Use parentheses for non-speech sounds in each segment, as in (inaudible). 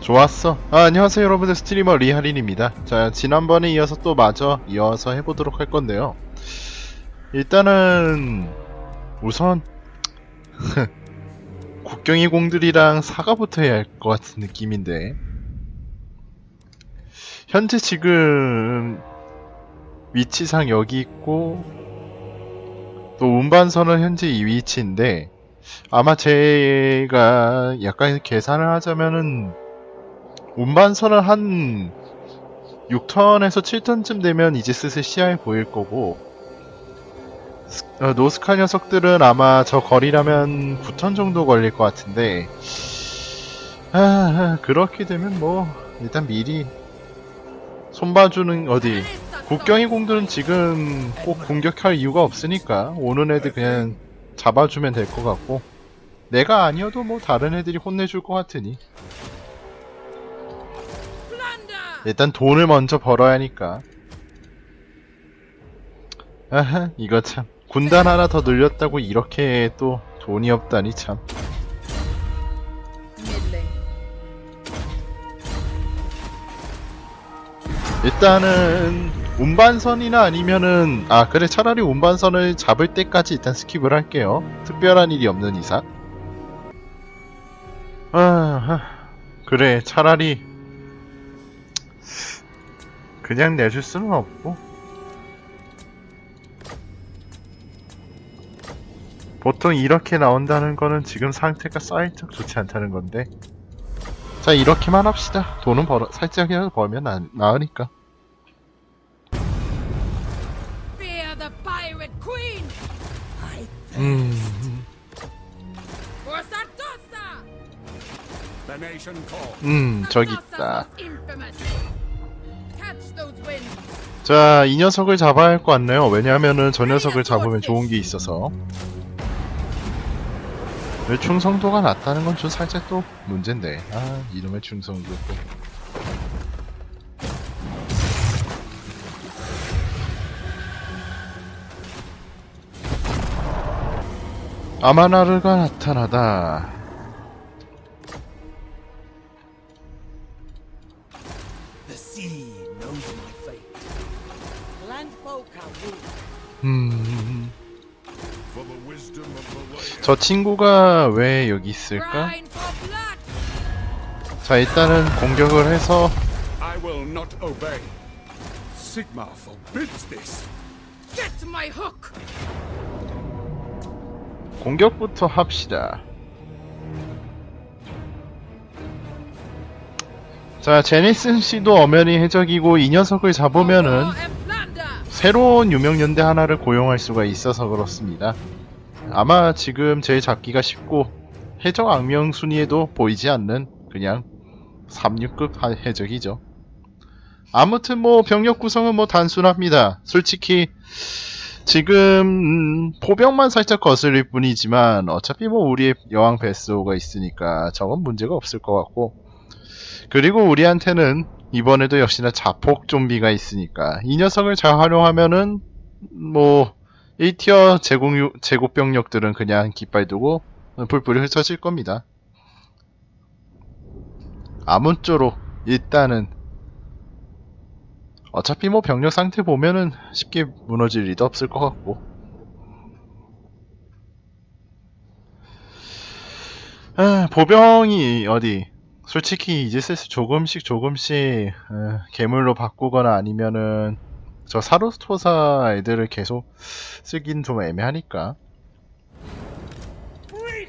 좋았어. 아, 안녕하세요 여러분들 스트리머 리하린입니다. 자 지난번에 이어서 또 마저 이어서 해보도록 할 건데요. 일단은 우선 (laughs) 국경이 공들이랑 사과부터 해야 할 것 같은 느낌인데 현재 지금 위치상 여기 있고 또 운반선은 현재 이 위치인데 아마 제가 약간 계산을 하자면은 운반선은 한 6턴에서 7턴쯤 되면 이제 슬슬 시야에 보일 거고 스- 어, 노스카 녀석들은 아마 저 거리라면 9턴 정도 걸릴 것 같은데 아, 그렇게 되면 뭐 일단 미리 손봐주는 어디 국경이 공들은 지금 꼭 공격할 이유가 없으니까 오는 애들 그냥 잡아주면 될 것 같고 내가 아니어도 뭐 다른 애들이 혼내줄 것 같으니 일단 돈을 먼저 벌어야 하니까. 아하 이거 참. 군단 하나 더 늘렸다고 이렇게 또 돈이 없다니 참. Middling. 일단은 운반선이나 아니면은 아 그래 차라리 운반선을 잡을 때까지 일단 스킵을 할게요. 특별한 일이 없는 이상. 아 그래 차라리 그냥 내줄 수는 없고. 보통 이렇게 나온다는 거는 지금 상태가 살짝 좋지 않다는 건데. 자 이렇게만 합시다. 돈은 벌어 살짝이라도 벌면 나, 나으니까! 음. 음 저기 있다 자 이 녀석을 잡아야 할 것 같네요. 왜냐하면은 저 녀석을 잡으면 좋은 게 있어서. 왜 충성도가 낮다는 건 좀 살짝 또 문제인데. 아 이놈의 충성도 또. 아마나르가 나타나다 음... 저 친구가 왜 여기 있을까? 자 일단은 공격을 해서 I will not obey. Sigma forbids this. Get my hook! 공격부터 합시다. 자 제니슨 씨도 엄연히 해적이고 이 녀석을 잡으면은! 새로운 유명연대 하나를 고용할 수가 있어서 그렇습니다. 아마 지금 제일 잡기가 쉽고 해적 악명 순위에도 보이지 않는 그냥 36급 하- 해적이죠. 아무튼 뭐 병력 구성은 뭐 단순합니다. 솔직히 지금 음, 포병만 살짝 거슬릴 뿐이지만 어차피 뭐 우리의 여왕 베스오가 있으니까 저건 문제가 없을 것 같고 그리고 우리한테는 이번에도 역시나 자폭 좀비가 있으니까 이 녀석을 잘 활용하면은 뭐 1티어 제공 제곱 병력들은 그냥 깃발 두고 불불이 흩어질 겁니다. 아무쪼록 일단은 어차피 뭐 병력 상태 보면은 쉽게 무너질 리도 없을 것 같고. 아, 보병이 어디 솔직히 이제 슬슬 조금씩 조금씩 에, 괴물로 바꾸거나 아니면은 저 사로스토사 애들을 계속 쓰긴 좀 애매하니까. Free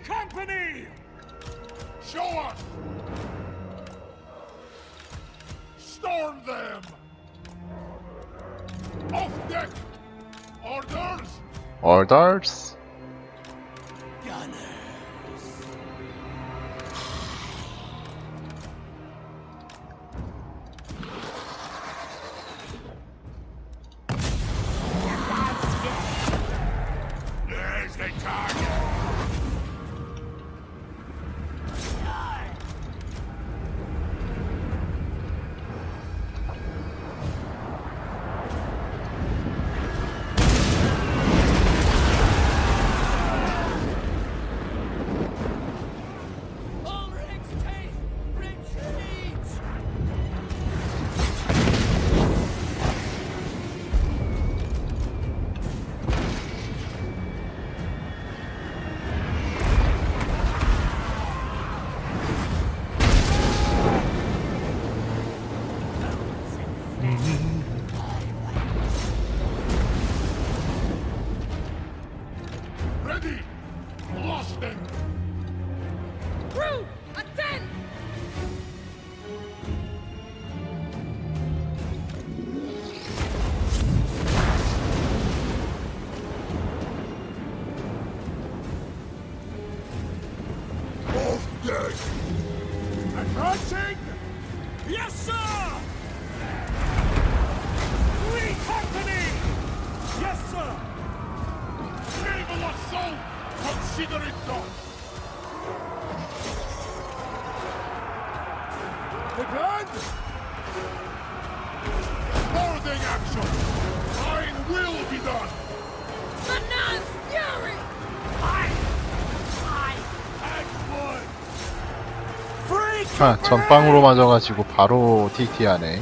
하, 전빵으로 맞아가지고 바로 TT하네.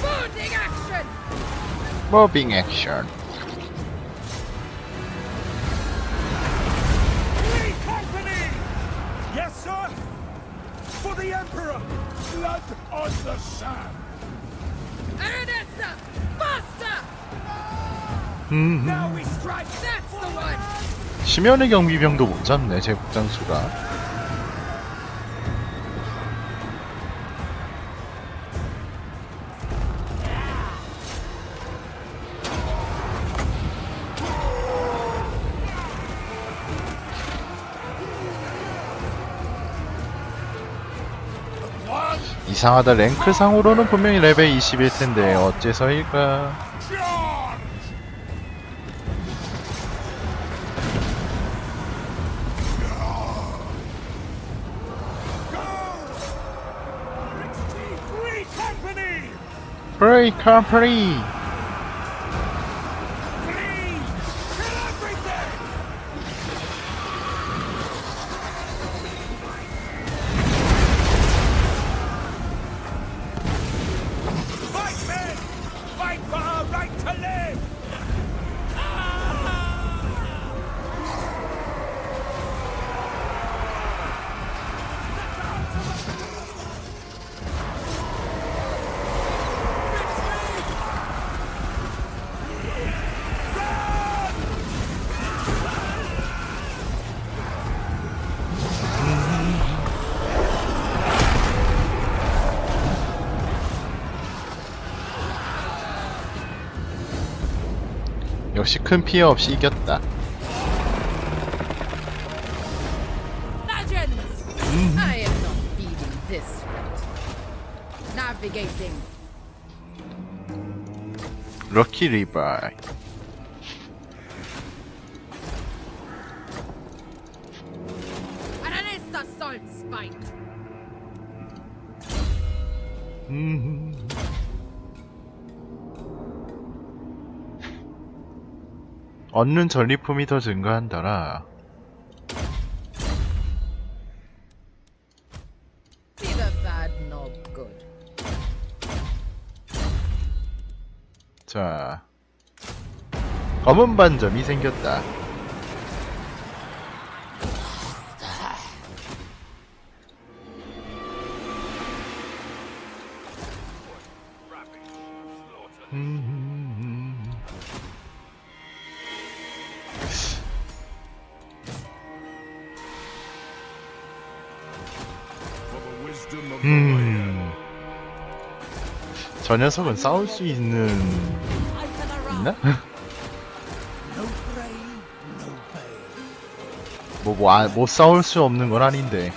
Boarding action! 무빙 액션. Blood on the sand! Ernesta! 심연의 경비병도 못 잡네, 제 국장수가. One 이상하다, 랭크 상으로는 분명히 레벨 20일 텐데, 어째서일까? 브레 역시 큰 피해 없이 이겼다. 럭키 리바이. Aranessa 얻는 전리품이 더 증가한다라. 자, 검은 반점이 생겼다. 음. 저 녀석은 싸울 수 있는. 있나? (laughs) 뭐, 뭐, 아, 못 싸울 수 없는 건 아닌데.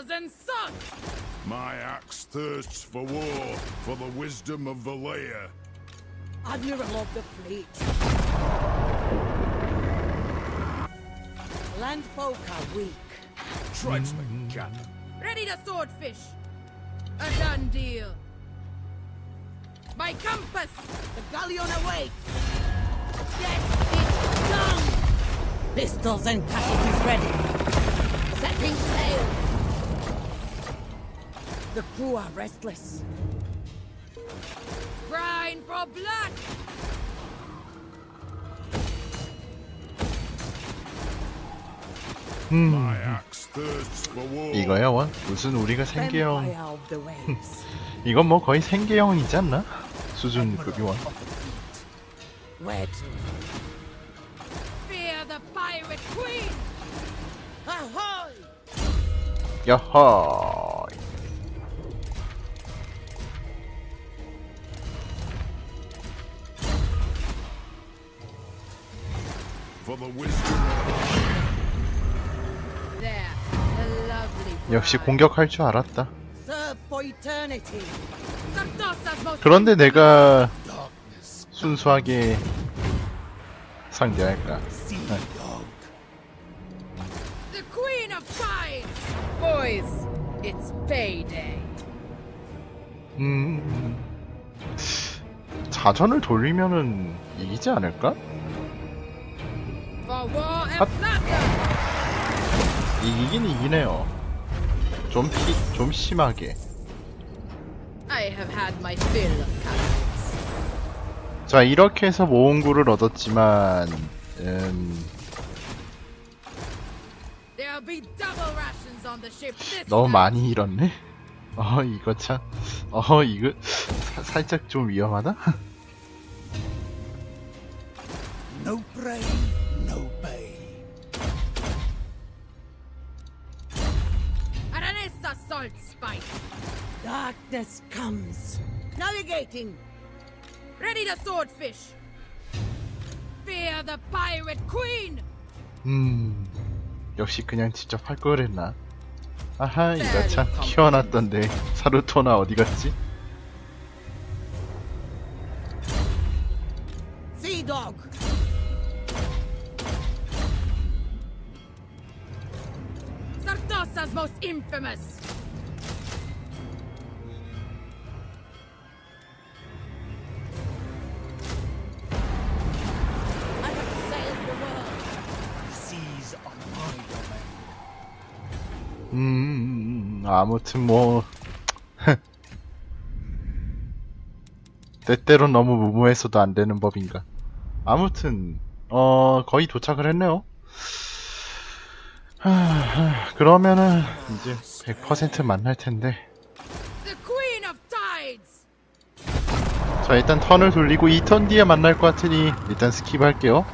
Sails and sunk! My axe thirsts for war, for the wisdom of Valea. Admiral of the fleet. Landfolk are weak. Tribesmen cannon. Ready to swordfish! A done deal! My compass! The galleon awaits. Death is done! Pistols and cutlasses ready. Setting sail. The crew are restless. Brine for blood! War. 이거야 원? 무슨 우리가 생계형. 이건 뭐 거의 생계형이지 않나? 수준급이 원 Where to? Fear the pirate queen! Ahoy! 야하 역시. 공격할 줄 알았다 Serve for eternity. Sartosa's most 그런데 내가 순수하게 상대할까 The queen of tides! Boys, it's payday. 음 자전을 돌리면은 이기지 않을까? 이기긴 이기네요 좀, 피, 좀 심하게. 자 이렇게 해서 모험구를 얻었지만 음, 너무. 많이 잃었네 어 이거 참 어 이거 사- 살짝 좀 위험하다 salt spike! Darkness comes. Navigating. Ready to swordfish! Fear the pirate queen! 음 역시 그냥 직접 할걸 그랬나 아하 이거 참 키워놨던데 사루토나 어디 갔지? Sea dog. Sartosa's most infamous! 아무튼 뭐 (laughs) 때때로 너무 무모해서도 안 되는 법인가. 아무튼 어 거의 도착을 했네요. 하, 그러면은 이제 100% 만날 텐데! 자 일단 턴을 돌리고 2턴 뒤에 만날 것 같으니 일단 스킵 할게요.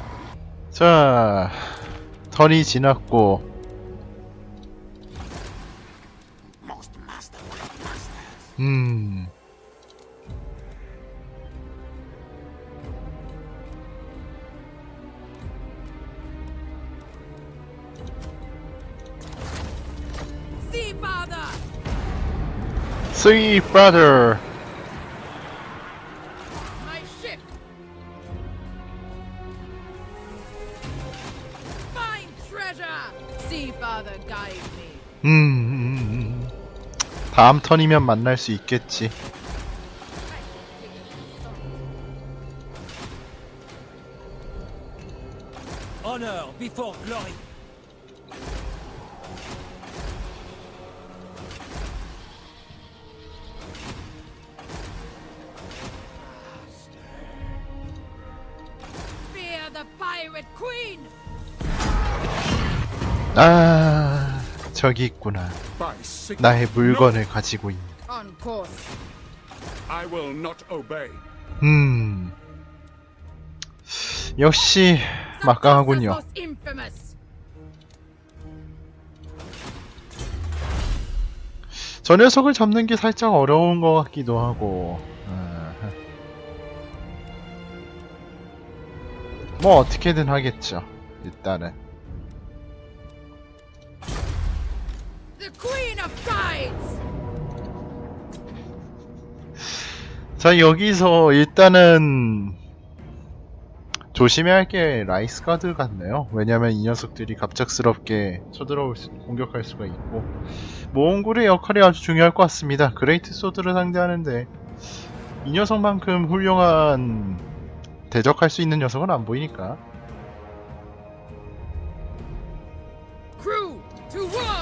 자 턴이 지났고 음 Sea father! Three brother 다음 턴이면 만날 수 있겠지 Honor before glory. Fear the pirate queen! 아 저기 있구나. 나의 물건을 가지고 있는 On course. I will not obey. 음 역시 막강하군요! 저 녀석을 잡는 게 살짝 어려운 것 같기도 하고 아하. 뭐 어떻게든 하겠죠 일단은 자 여기서 일단은 조심해야 할 게 라이스 가드 같네요. 왜냐면 이 녀석들이 갑작스럽게 쳐들어올 수, 공격할 수가 있고 모험굴의 역할이 아주 중요할 것 같습니다. 그레이트 소드를 상대하는데 이 녀석만큼 훌륭한 대적할 수 있는 녀석은 안 보이니까!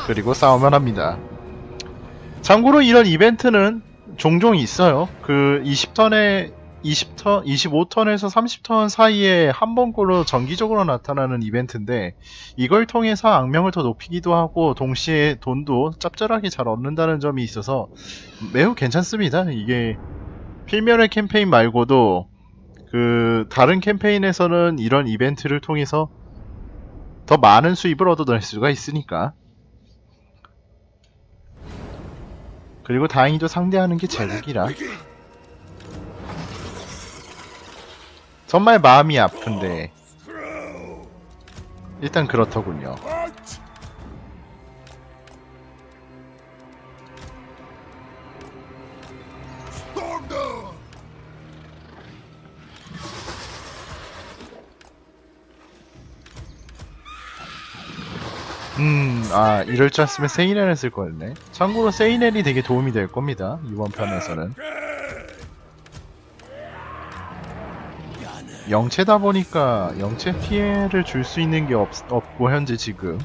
그리고 싸우면 합니다. 참고로 이런 이벤트는 종종 있어요. 그 20턴에 20턴, 25턴에서 30턴 사이에 한 번꼴로 정기적으로 나타나는 이벤트인데 이걸 통해서 악명을 더 높이기도 하고 동시에 돈도 짭짤하게 잘 얻는다는 점이 있어서 매우 괜찮습니다. 이게 필면의 캠페인 말고도 그 다른 캠페인에서는 이런 이벤트를 통해서 더 많은 수입을 얻어낼 수가 있으니까 그리고 다행히도 상대하는 게 제국이라. 정말 마음이 아픈데. 일단 그렇더군요. 음, 아 이럴 줄 알았으면 세이넬을 쓸 거였네. 참고로 세이넬이 되게 도움이 될 겁니다. 이번 편에서는 영체다 보니까 영체 피해를 줄 수 있는 게 없, 없고 현재 지금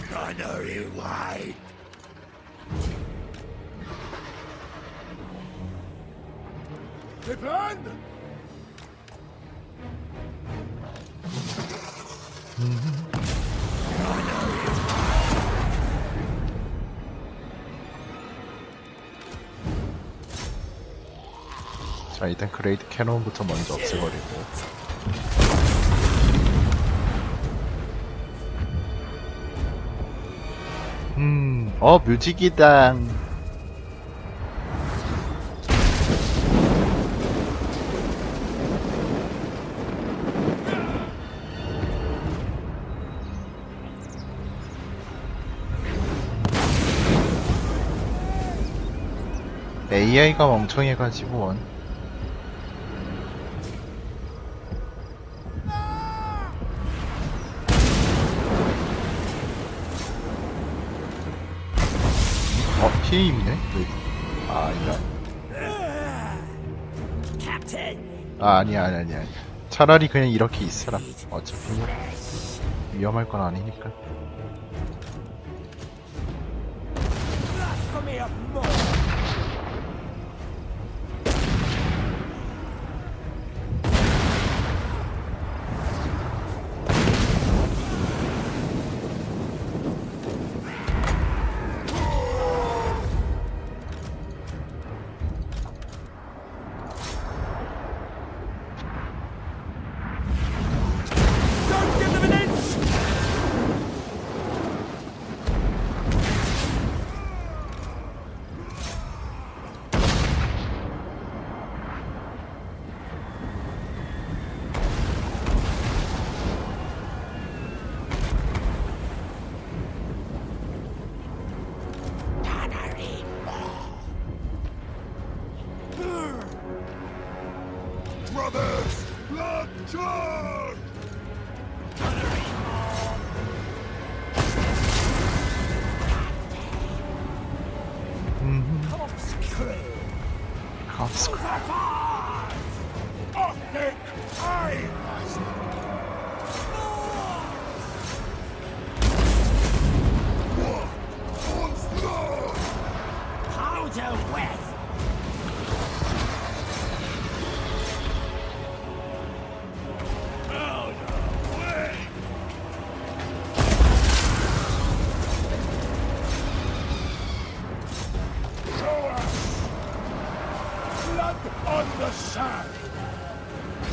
자 일단 그레이드 캐논부터 먼저 없애버리고 음, 어 뮤직이당 AI가 멍청해가지고 원. 왜? 아, 아니야. 아, 아니야, 아니야, 아니야. 차라리 그냥 이렇게 있어라. 어차피 뭐 위험할 건 아니니까.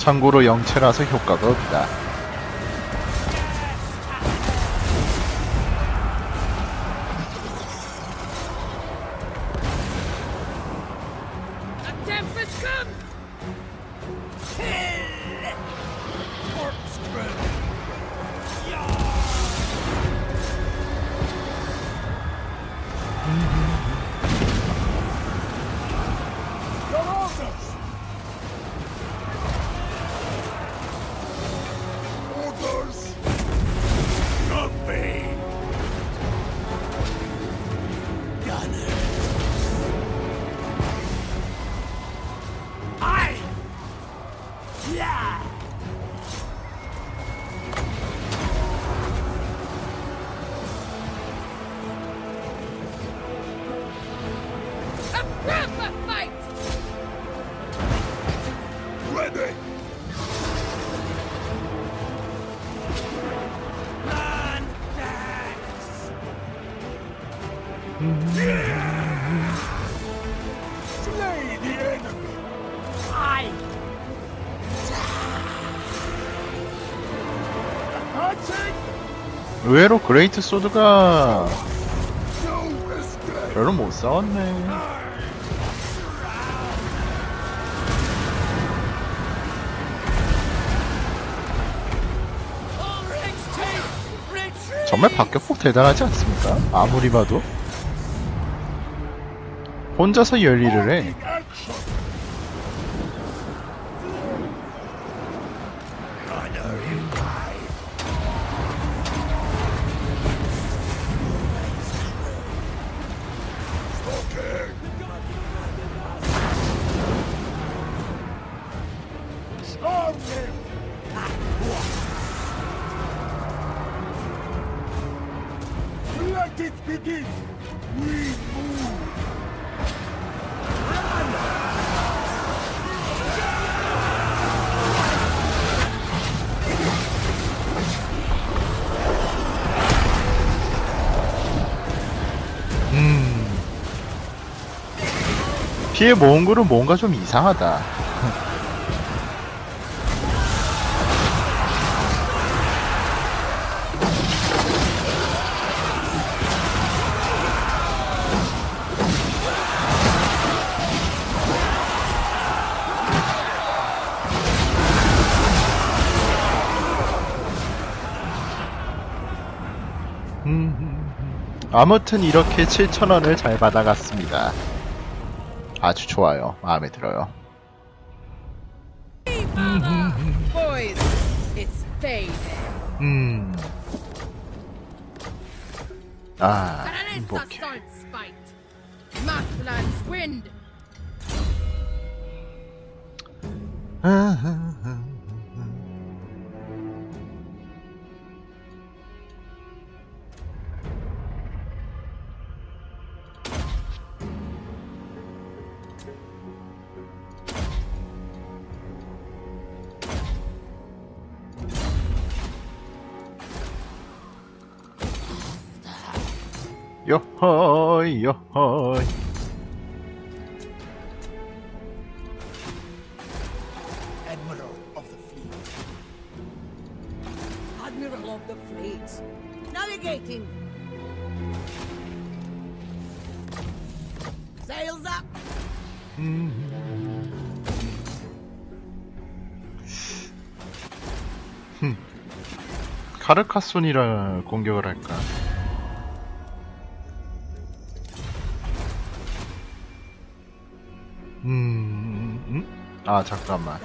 참고로 영체라서 효과가 없다. 의외로 그레이트 소드가! 별로 못 싸웠네. 정말 박격폭 대단하지 않습니까? 아무리 봐도 혼자서 열일을 해. 피해 몽골은 뭔가 좀 이상하다. (laughs) 음, 아무튼 이렇게 7,000원을 잘 받아갔습니다. 아주 좋아요. 마음에 들어요. 음. 아, 행복해. Salt Spite. Markland's 요허이, 요허이. Admiral of the fleet. Admiral of the fleet. Navigating. Sails up. 카르카손이라 공격을 할까? 아, 잠깐만.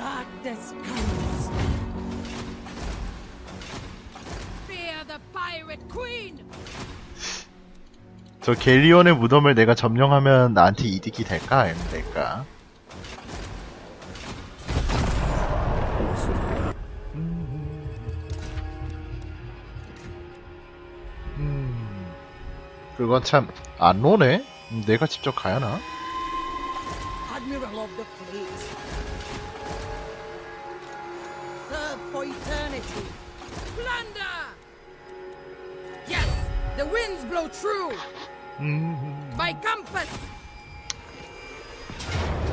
저 갤리온의 무덤을 내가 점령하면 나한테 이득이 될까? 안 될까? 음, 그건 참 안? 음, 내가 직접 가야 하나? Admiral of the fleet. For eternity. Plunder. Yes, the winds blow true. 음. By compass.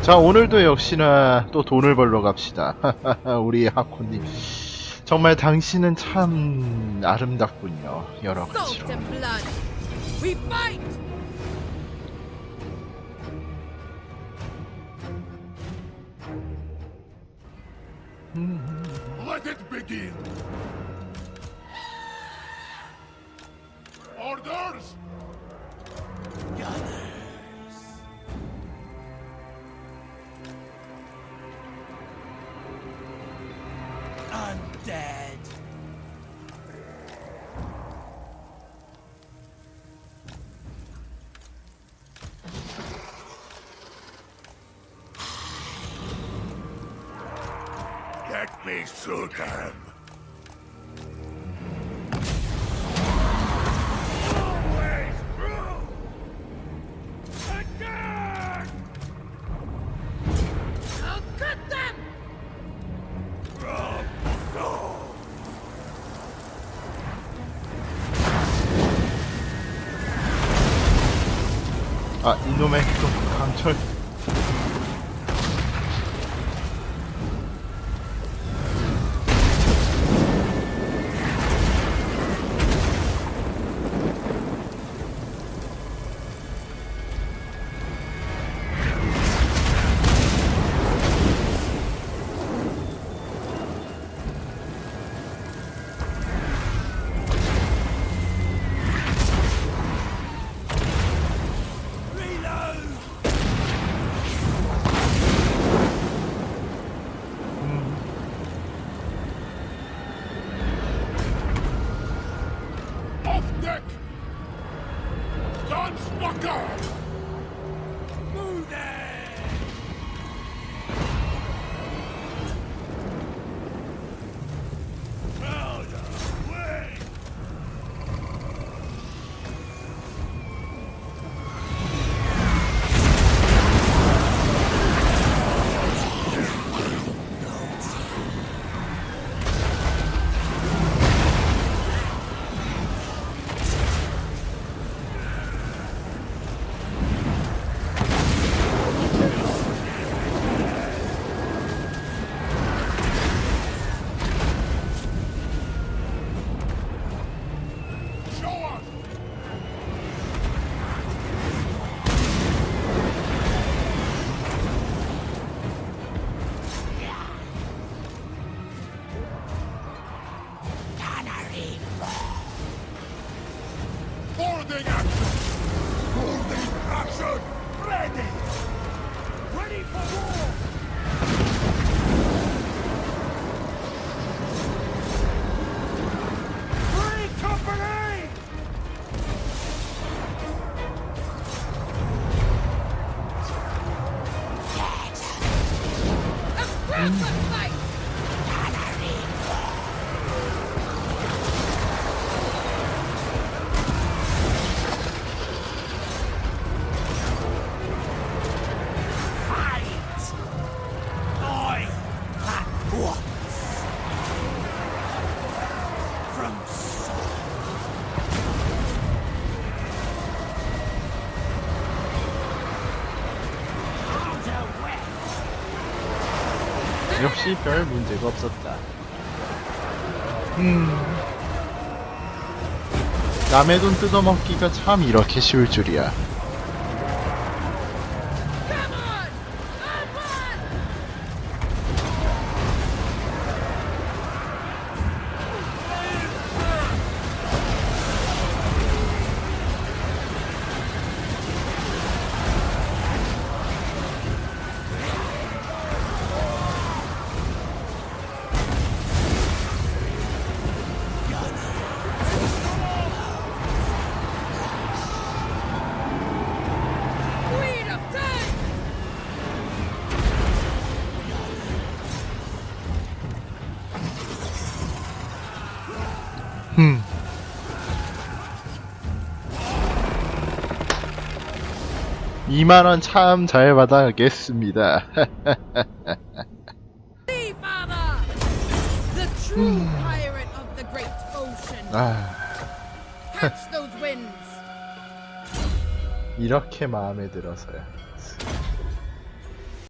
자, 오늘도 역시나 또 돈을 벌러 갑시다. 우리 하코님. 정말 당신은 참 아름답군요. 여러 Salt 가지로. and blood. We fight. Let it begin! Orders! Sultan. 역시 별 문제가 없었다. 음. 남의 돈 뜯어먹기가 참 이렇게 쉬울 줄이야. 2만원 참 잘 받아겠습니다. 이렇게 마음에 들어서요.